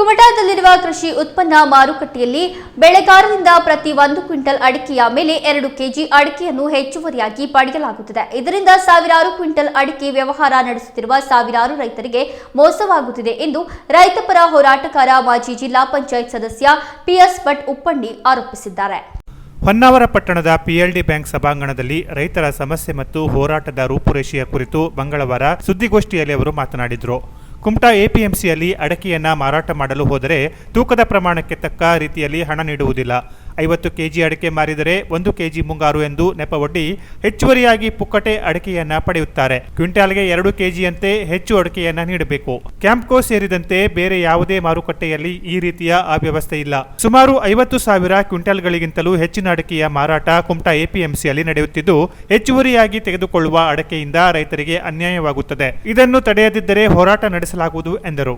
ಕುಮಟಾದಲ್ಲಿರುವ ಕೃಷಿ ಉತ್ಪನ್ನ ಮಾರುಕಟ್ಟೆಯಲ್ಲಿ ಬೆಳೆಗಾರರಿಂದ ಪ್ರತಿ ಒಂದು ಕ್ವಿಂಟಲ್ ಅಡಿಕೆಯ ಮೇಲೆ ಎರಡು ಕೆಜಿ ಅಡಿಕೆಯನ್ನು ಹೆಚ್ಚುವರಿಯಾಗಿ ಪಡೆಯಲಾಗುತ್ತಿದೆ. ಇದರಿಂದ ಸಾವಿರಾರು ಕ್ವಿಂಟಲ್ ಅಡಿಕೆ ವ್ಯವಹಾರ ನಡೆಸುತ್ತಿರುವ ಸಾವಿರಾರು ರೈತರಿಗೆ ಮೋಸವಾಗುತ್ತಿದೆ ಎಂದು ರೈತಪರ ಹೋರಾಟಗಾರ ಮಾಜಿ ಜಿಲ್ಲಾ ಪಂಚಾಯತ್ ಸದಸ್ಯ ಪಿಎಸ್ ಭಟ್ ಉಪ್ಪಂಡಿ ಆರೋಪಿಸಿದ್ದಾರೆ. ಹೊನ್ನಾವರ ಪಟ್ಟಣದ ಪಿಎಲ್ಡಿ ಬ್ಯಾಂಕ್ ಸಭಾಂಗಣದಲ್ಲಿ ರೈತರ ಸಮಸ್ಯೆ ಮತ್ತು ಹೋರಾಟದ ರೂಪುರೇಷೆಯ ಕುರಿತು ಮಂಗಳವಾರ ಸುದ್ದಿಗೋಷ್ಠಿಯಲ್ಲಿ ಅವರು ಮಾತನಾಡಿದರು. ಕುಮಟಾ ಎಪಿಎಂಸಿಯಲ್ಲಿ ಅಡಕೆಯನ್ನು ಮಾರಾಟ ಮಾಡಲು ಹೋದರೆ ತೂಕದ ಪ್ರಮಾಣಕ್ಕೆ ತಕ್ಕ ರೀತಿಯಲ್ಲಿ ಹಣ ನೀಡುವುದಿಲ್ಲ. ಐವತ್ತು ಕೆಜಿ ಅಡಿಕೆ ಮಾರಿದರೆ ಒಂದು ಕೆಜಿ ಮುಂಗಾರು ಎಂದು ನೆಪವೊಡ್ಡಿ ಹೆಚ್ಚುವರಿಯಾಗಿ ಪುಕ್ಕಟೆ ಅಡಿಕೆಯನ್ನ ಪಡೆಯುತ್ತಾರೆ. ಕ್ವಿಂಟಾಲ್ಗೆ ಎರಡು ಕೆಜಿಯಂತೆ ಹೆಚ್ಚು ಅಡಿಕೆಯನ್ನ ನೀಡಬೇಕು. ಕ್ಯಾಂಪ್ಕೋ ಸೇರಿದಂತೆ ಬೇರೆ ಯಾವುದೇ ಮಾರುಕಟ್ಟೆಯಲ್ಲಿ ಈ ರೀತಿಯ ಅವ್ಯವಸ್ಥೆ ಇಲ್ಲ. ಸುಮಾರು ಐವತ್ತು ಸಾವಿರ ಕ್ವಿಂಟಾಲ್ಗಳಿಗಿಂತಲೂ ಹೆಚ್ಚಿನ ಅಡಿಕೆಯ ಮಾರಾಟ ಕುಮಟಾ ಎಪಿಎಂಸಿಯಲ್ಲಿ ನಡೆಯುತ್ತಿದ್ದು, ಹೆಚ್ಚುವರಿಯಾಗಿ ತೆಗೆದುಕೊಳ್ಳುವ ಅಡಕೆಯಿಂದ ರೈತರಿಗೆ ಅನ್ಯಾಯವಾಗುತ್ತದೆ. ಇದನ್ನು ತಡೆಯದಿದ್ದರೆ ಹೋರಾಟ ನಡೆಸಲಾಗುವುದು ಎಂದರು.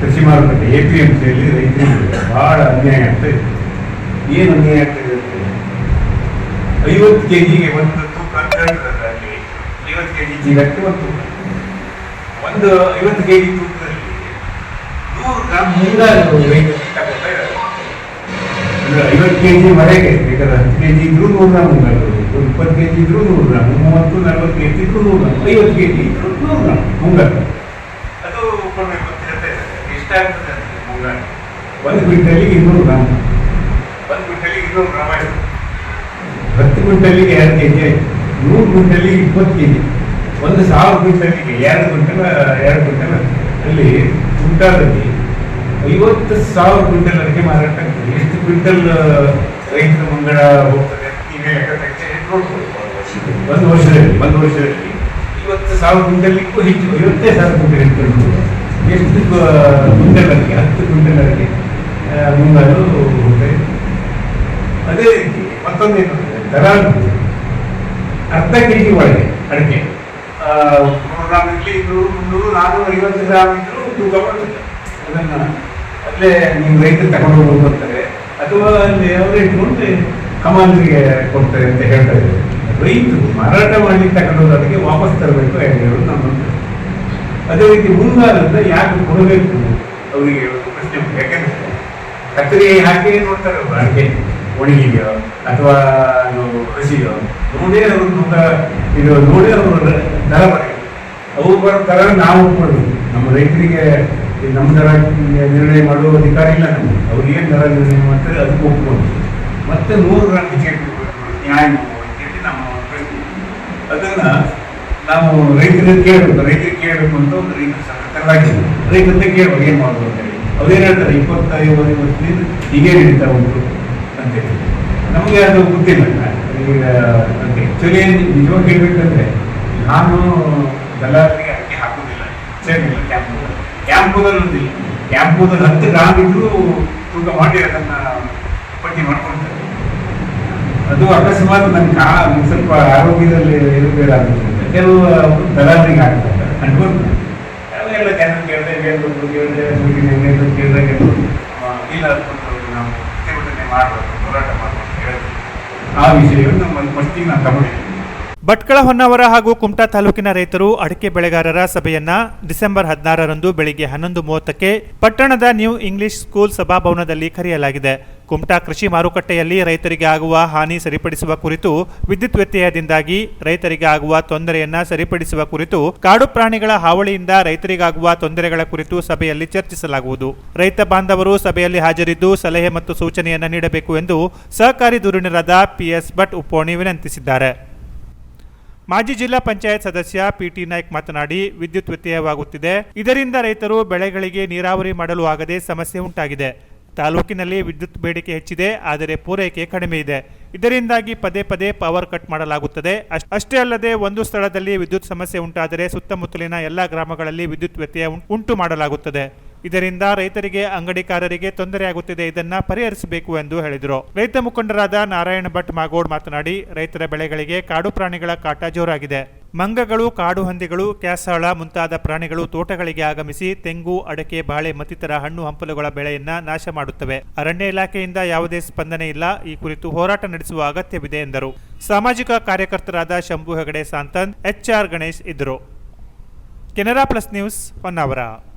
ಕೃಷಿ ಮಾರುಕಟ್ಟೆ ಎ ಪಿ ಎಂ ಸಿಯಲ್ಲಿ ರೈತರಿಗೆ ಬಹಳ ಅನ್ಯಾಯ ಆಗ್ತಾ ಇದೆ. ಏನು ಅನ್ಯಾಯ ಆಗ್ತಾ ಇದೆ ಐವತ್ತು ಕೆ ಜಿಗೆ ಒಂದು ತೂಕ ಅಲ್ಲಿ ಐವತ್ತು ಕೆ ಜಿ ಚೀಲಕ್ಕೆ ಒಂದು ತೂಕ ಒಂದು ಐವತ್ತು ಕೆ ಜಿ ತೂಕದಲ್ಲಿ ನೂರು ಗ್ರಾಮ್ ಮುಂಗಾರು ರೈತರಿಗೆ ತಗೊಳ್ತಾ ಇದ್ದಾರೆ. ಅಂದ್ರೆ ಐವತ್ತು ಕೆ ಜಿ ಮರೆಗೆ ಬೇಕಾದ್ರೆ ಹತ್ತು ಕೆ ಜಿ ಇದ್ರೂ ನೂರು ಗ್ರಾಮ್ ಮುಂಗಾರು ಇಪ್ಪತ್ತು ಕೆ ಜಿ ಇದ್ರೂ ನೂರು ಗ್ರಾಮ್ ಮೂವತ್ತು ನಲವತ್ತು ಕೆ ಜಿ ಇದ್ರೂ ನೂರು ಗ್ರಾಮ್ ಐವತ್ತು ಕೆ ಜಿ ಇದ್ರೂ ನೂರು ಗ್ರಾಮ್ ಮುಂಗಾರು ಅದು ಕೊಡ್ಬೇಕು ಅಂತ ಹೇಳ್ತಾ ಎಷ್ಟಾಗ್ತದೆ ಒಂದು ಕ್ವಿಂಟಲಿಗೆ ಇನ್ನೂರು ಗ್ರಾಮ್ ಒಂದು ಕ್ವಿಂಟಲಿಗೆ ಇನ್ನೂರು ಗ್ರಾಮ್ ಹತ್ತು ಕ್ವಿಂಟಲಿಗೆ ಎರಡು ಕೆ ಜಿ ನೂರು ಕ್ವಿಂಟಲಿಗೆ ಇಪ್ಪತ್ತು ಕೆ ಜಿ ಒಂದು ಸಾವಿರ ಕ್ವಿಂಟಲಿಗೆ ಎರಡು ಕ್ವಿಂಟಲ್ ಎರಡು ಕ್ವಿಂಟಲ್ ಅಲ್ಲಿ ಕ್ವಿಂಟಾಲಲ್ಲಿ ಐವತ್ತು ಸಾವಿರ ಕ್ವಿಂಟಲ್ ಅಡಿಕೆ ಮಾರಾಟ ಆಗ್ತದೆ. ಎಷ್ಟು ಕ್ವಿಂಟಲ್ ರೈತರ ಮುಂಗಡ ಹೋಗ್ತದೆ ನೀವೇ ಒಂದು ವರ್ಷದಲ್ಲಿ ಒಂದು ವರ್ಷದಲ್ಲಿ ಐವತ್ತು ಸಾವಿರ ಕ್ವಿಂಟಲ್ಗೂ ಹೆಚ್ಚು ಐವತ್ತೇ ಸಾವಿರ ಕ್ವಿಂಟಲ್ ಇಟ್ಕೊಂಡು ಎಷ್ಟು ಅಡಿಗೆ ಹತ್ತು ಆ, ಮುಂಗಾರು ಅದೇ ರೀತಿ ಮತ್ತೊಂದೇನು ದರ ಅರ್ಧ ಕೆ ಜಿ ಒಳಗೆ ಅಡಿಕೆ. ಗ್ರಾಮ್ ಇರಲಿ ನೂರು ಮುನ್ನೂರು ನಾನ್ನೂರು ಐವತ್ತು ಗ್ರಾಮ್ ಇದ್ರೂ ತೂಕ ಬರ್ತದೆ ಅದನ್ನ ಅಲ್ಲೇ ನೀವು ರೈತರು ತಗೊಂಡು ಹೋಗ್ತಾರೆ ಅಂತಾರೆ. ಅಥವಾ ಅಲ್ಲಿ ಅವರೇ ಇಟ್ಕೊಂಡು ಕಮಾಂಡ್ರಿಗೆ ಕೊಡ್ತಾರೆ ಅಂತ ಹೇಳ್ತಾ ಇದ್ದಾರೆ. ರೈತರು ಮಾರಾಟ ಮಾಡಿ ತಗೊಂಡು ಅದಕ್ಕೆ ವಾಪಸ್ ತರಬೇಕು ಅಂತ ಹೇಳೋದು ನಮ್ಮ. ಅದೇ ರೀತಿ ಮುಂದಾದ್ರಿಂದ ಯಾಕೆ ಕೊಡಬೇಕು ಅವರಿಗೆ ಪ್ರಶ್ನೆ ಯಾಕೆ ಯಾಕೆಂದ್ರೆ ಕತ್ತರಿ ಹಾಕಿ ನೋಡ್ತಾರೆ ಅವರು? ಅಡಿಕೆ ಒಣಗಿದೆಯೋ ಅಥವಾ ಹಸಿಯೋ ನೋಡೇ ಅವರು ಇದು ನೋಡೇ ಅವರು ದರ ಬರೆಯುದು ಅವ್ರು ಬರೋ ದರ ನಾವು ಕೊಡಬೇಕು. ನಮ್ಮ ರೈತರಿಗೆ ನಮ್ಮ ದರ ನಿರ್ಣಯ ಮಾಡುವ ಅಧಿಕಾರ ಇಲ್ಲ ನಮಗೆ. ಅವ್ರು ಏನು ದರ ನಿರ್ಣಯ ಮಾಡ್ತಾರೆ ಅದಕ್ಕೆ ಒಪ್ಕೊಂಡು. ಮತ್ತೆ ನೂರು ಗ್ರಾಮ್ ಟಿಕೆಟ್ ನ್ಯಾಯ ಅಂತೇಳಿ ನಮ್ಮ ಪ್ರಶ್ನೆ ಅದನ್ನ ನಾವು ರೈತರಿಗೆ ಕೇಳಬೇಕು. ರೈತರಿಗೆ ಕೇಳಬೇಕು ಅಂತ ಒಂದು ರೈತ ಸಂಘ ತರಲಾಗಿದೆ ಕೇಳುವಾಗ ಏನು ಮಾಡೋದು ಅಂತ ಹೇಳಿ. ಅವ್ರೇನು ಹೇಳ್ತಾರೆ? ಇಪ್ಪತ್ತೈದು ವರ್ಷದಿಂದ ಹೀಗೆ ನಡೀತಾ ಉಂಟು ಅಂತೇಳಿ ನಮಗೆ ಅದು ಗೊತ್ತಿಲ್ಲ. ಈಗ ಅಂತ ಆ್ಯಕ್ಚುಲಿ ನಿಜವಾಗಿ ಹೇಳ್ಬೇಕಂದ್ರೆ ನಾನು ದಲ್ಲಾರಿಗೆ ಅಕ್ಕಿ ಹಾಕೋದಿಲ್ಲ ಸೇರಿಲ್ಲ ಕ್ಯಾಂಪುದಲ್ಲಿ ಕ್ಯಾಂಪುದಲ್ಲಿ ಒಂದಿಲ್ಲ ಕ್ಯಾಂಪುದಲ್ಲಿ ಹತ್ತು ಗ್ರಾಮ್ ಇದ್ರೂ ತೂಕ ಮಾಡಿ ಅದನ್ನ ಪಟ್ಟಿ ಮಾಡ್ಕೊಳ್ತಾರೆ ಅದು ಅಕಸ್ಮಾತ್ ನನ್ನ ಕಾ ಸ್ವಲ್ಪ ಆರೋಗ್ಯದಲ್ಲಿ ಏರುಪೇರಾಗುತ್ತೆ ಕೆಲವು ದಲಾಲರಿಗೆ ಆಗ್ತದೆ. ಅಂಟ್ಕೊಂಡು ಎಲ್ಲ ಜನ ಕೇಳಿದೆ ಬೇರೆಯವ್ರು ಕೇಳಿದೆ ಊರಿಗೆ ಕೇಳಿದಾಗ ಇಲ್ಲ ಅಂದ್ಕೊಂಡು ನಾವು ಪ್ರತಿಭಟನೆ ಮಾಡಬೇಕು ಹೋರಾಟ ಮಾಡಬೇಕು ಹೇಳಿದ್ವಿ ಆ ವಿಷಯವನ್ನು ನಮ್ಮ ಫಸ್ಟಿಗೆ ನಾನು ತಗೊಂಡಿದ್ದೀನಿ. ಭಟ್ಕಳ ಹೊನ್ನಾವರ ಹಾಗೂ ಕುಮಟಾ ತಾಲೂಕಿನ ರೈತರು ಅಡಿಕೆ ಬೆಳೆಗಾರರ ಸಭೆಯನ್ನ ಡಿಸೆಂಬರ್ ಹದಿನಾರರಂದು ಬೆಳಿಗ್ಗೆ ಹನ್ನೊಂದು ಮೂವತ್ತಕ್ಕೆ ಪಟ್ಟಣದ ನ್ಯೂ ಇಂಗ್ಲಿಷ್ ಸ್ಕೂಲ್ ಸಭಾಭವನದಲ್ಲಿ ಕರೆಯಲಾಗಿದೆ. ಕುಮಟಾ ಕೃಷಿ ಮಾರುಕಟ್ಟೆಯಲ್ಲಿ ರೈತರಿಗೆ ಆಗುವ ಹಾನಿ ಸರಿಪಡಿಸುವ ಕುರಿತು ವಿದ್ಯುತ್ ವ್ಯತ್ಯಯದಿಂದಾಗಿ ರೈತರಿಗೆ ಆಗುವ ತೊಂದರೆಯನ್ನ ಸರಿಪಡಿಸುವ ಕುರಿತು ಕಾಡು ಪ್ರಾಣಿಗಳ ಹಾವಳಿಯಿಂದ ರೈತರಿಗಾಗುವ ತೊಂದರೆಗಳ ಕುರಿತು ಸಭೆಯಲ್ಲಿ ಚರ್ಚಿಸಲಾಗುವುದು. ರೈತ ಬಾಂಧವರು ಸಭೆಯಲ್ಲಿ ಹಾಜರಿದ್ದು ಸಲಹೆ ಮತ್ತು ಸೂಚನೆಯನ್ನ ನೀಡಬೇಕು ಎಂದು ಸಹಕಾರಿ ಧುರೀಣರಾದ ಪಿಎಸ್ ಭಟ್ ಉಪ್ಪೋಣಿ ವಿನಂತಿಸಿದ್ದಾರೆ. ಮಾಜಿ ಜಿಲ್ಲಾ ಪಂಚಾಯತ್ ಸದಸ್ಯ ಪಿಟಿ ನಾಯ್ಕ್ ಮಾತನಾಡಿ, ವಿದ್ಯುತ್ ವ್ಯತ್ಯಯವಾಗುತ್ತಿದೆ. ಇದರಿಂದ ರೈತರು ಬೆಳೆಗಳಿಗೆ ನೀರಾವರಿ ಮಾಡಲು ಆಗದೆ ಸಮಸ್ಯೆ ಉಂಟಾಗಿದೆ. ತಾಲೂಕಿನಲ್ಲಿ ವಿದ್ಯುತ್ ಬೇಡಿಕೆ ಹೆಚ್ಚಿದೆ, ಆದರೆ ಪೂರೈಕೆ ಕಡಿಮೆ ಇದೆ. ಇದರಿಂದಾಗಿ ಪದೇ ಪದೇ ಪವರ್ ಕಟ್ ಮಾಡಲಾಗುತ್ತದೆ. ಅಷ್ಟೇ ಅಲ್ಲದೆ ಒಂದು ಸ್ಥಳದಲ್ಲಿ ವಿದ್ಯುತ್ ಸಮಸ್ಯೆ ಉಂಟಾದರೆ ಸುತ್ತಮುತ್ತಲಿನ ಎಲ್ಲ ಗ್ರಾಮಗಳಲ್ಲಿ ವಿದ್ಯುತ್ ವ್ಯತ್ಯಯ ಉಂಟು ಮಾಡಲಾಗುತ್ತದೆ. ಇದರಿಂದ ರೈತರಿಗೆ, ಅಂಗಡಿಕಾರರಿಗೆ ತೊಂದರೆಯಾಗುತ್ತಿದೆ ಇದನ್ನ ಪರಿಹರಿಸಬೇಕು ಎಂದು ಹೇಳಿದರು. ರೈತ ಮುಖಂಡರಾದ ನಾರಾಯಣ ಭಟ್ ಮಾಗೋಡ್ ಮಾತನಾಡಿ, ರೈತರ ಬೆಳೆಗಳಿಗೆ ಕಾಡು ಪ್ರಾಣಿಗಳ ಕಾಟ ಜೋರಾಗಿದೆ. ಮಂಗಗಳು, ಕಾಡು ಹಂದಿಗಳು, ಕ್ಯಾಸಾಳ ಮುಂತಾದ ಪ್ರಾಣಿಗಳು ತೋಟಗಳಿಗೆ ಆಗಮಿಸಿ ತೆಂಗು, ಅಡಕೆ, ಬಾಳೆ ಮತ್ತಿತರ ಹಣ್ಣು ಹಂಪಲುಗಳ ಬೆಳೆಯನ್ನ ನಾಶ ಮಾಡುತ್ತವೆ. ಅರಣ್ಯ ಇಲಾಖೆಯಿಂದ ಯಾವುದೇ ಸ್ಪಂದನೆ ಇಲ್ಲ. ಈ ಕುರಿತು ಹೋರಾಟ ನಡೆಸುವ ಅಗತ್ಯವಿದೆ ಎಂದರು. ಸಾಮಾಜಿಕ ಕಾರ್ಯಕರ್ತರಾದ ಶಂಭು ಹೆಗಡೆ, ಸಾಂತನ್ ಎಚ್ಆರ್ ಗಣೇಶ್ ಇದ್ದರು. Canara plus news Honnavar.